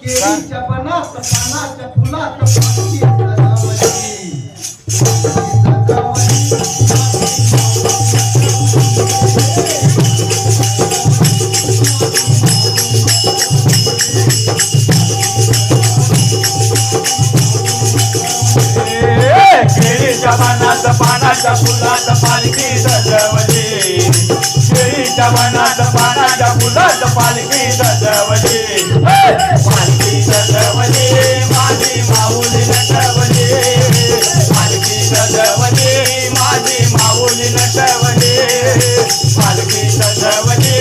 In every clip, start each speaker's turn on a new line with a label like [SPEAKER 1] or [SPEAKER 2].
[SPEAKER 1] केळीच्या बनात पानाच्या फुलात पालखी सजावली सजावली
[SPEAKER 2] केळीच्या पानात पानाच्या फुलात पालखी सजवली केळीच्या माऊली नटवली पालखी सजवली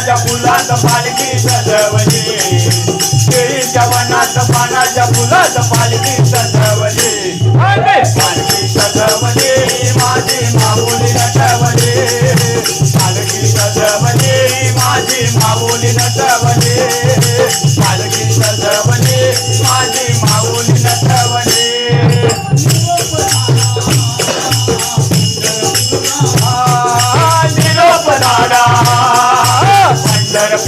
[SPEAKER 2] पानाच्या फुलात पालखी सजवली केळीच्या वनात पानाच्या फुलात पालखी सजवली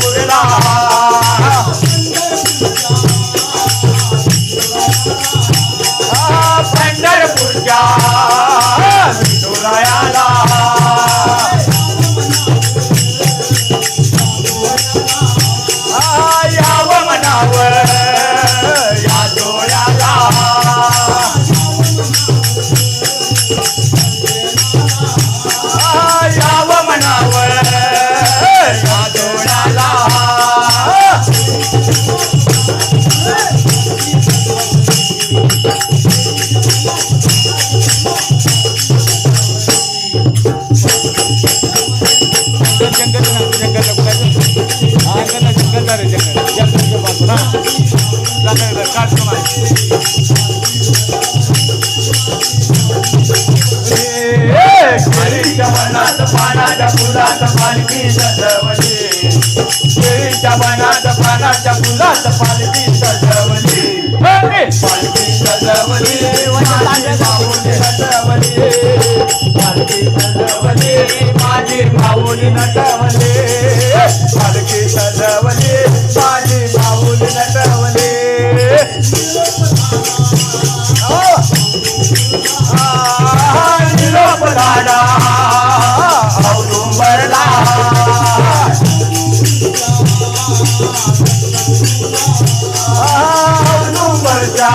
[SPEAKER 2] Murla केळीच्या वनात पानाच्या फुलात पालखी सजवली. केळीच्या वनात पानाच्या फुलात पालखी सजवली. माऊली नटवली पालखी सजवली माझी माऊली नटवली. हो. निरोप दादा औदुंबरला औदुंबरच्या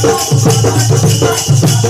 [SPEAKER 2] पालखी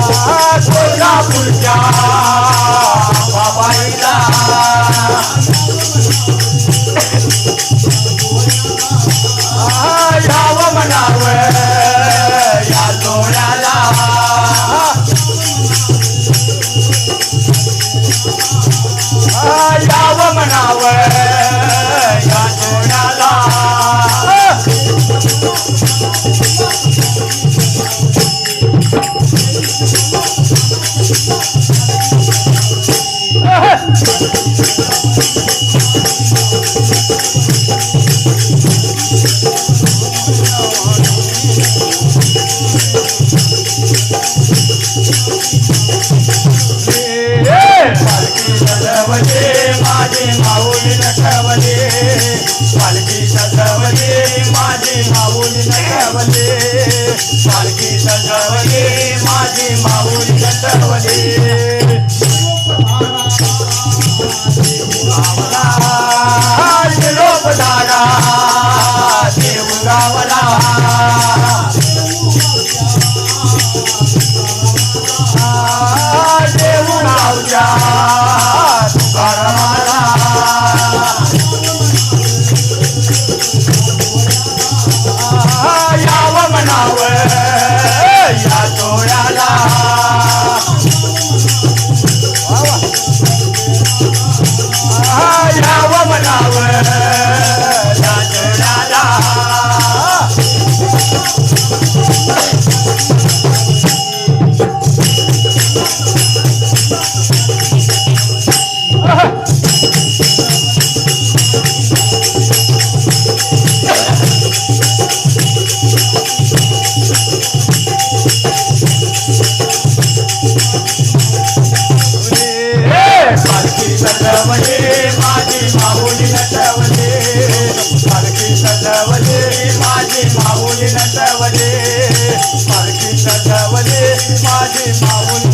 [SPEAKER 2] कोल्हापूरच्या पालखी सजावले माझे माऊल नटावले पालखी सजावले माझे माऊल नटावले नटावले पालखी नटावले माझे माऊली